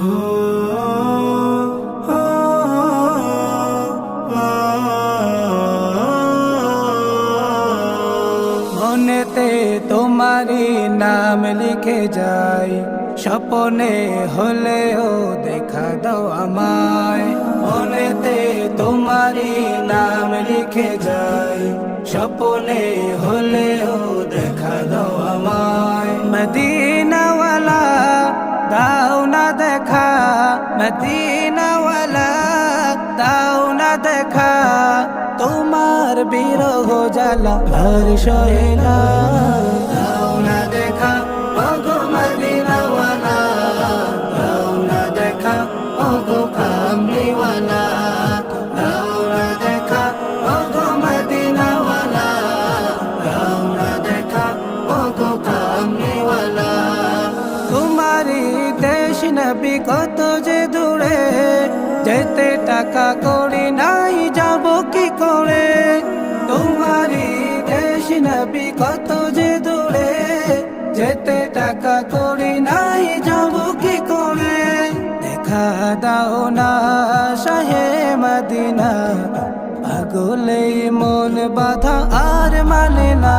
মনেতে তোমারই নাম লিখে যাই। স্বপনে হলেও দেখা দাও আমায়। মনেতে তোমারই নাম লিখে যাই। স্বপনে হলেও দেখা দাও আমায়। মদিনাওয়ালা মদিনাওয়ালা দাও না দেখা তোমার বিরহ জ্বালা সহে না। দাও না দেখা। নবী কত যে দূরে, যেতে টাকা করি নাই, যাব কি করে? তোমারি দেশ নবী কত যে দূরে, যেতে টাকা করি নাই, যাব কি করে? দেখা দাও না শাহে মদিনা, পাগলেই মন বাধা আর মানে না।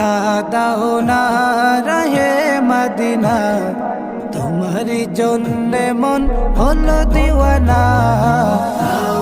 দেখা দাও না রহে মদিনা। তোমারি জন্য মন হলো দিওয়ানা। দাও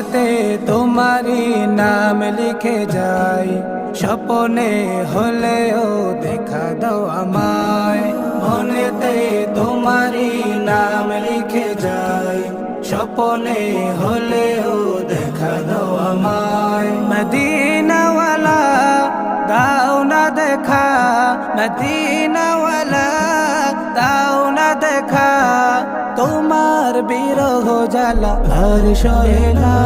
মনেতে তোমারি নাম লিখে যাই। স্বপনে হলেও দেখা দাও আমায়। মনেতে তোমারি নাম লিখে যাই। স্বপনে হলেও মদিনাওয়ালা দাও না দেখা। তোমার বিরহ জ্বালা আর না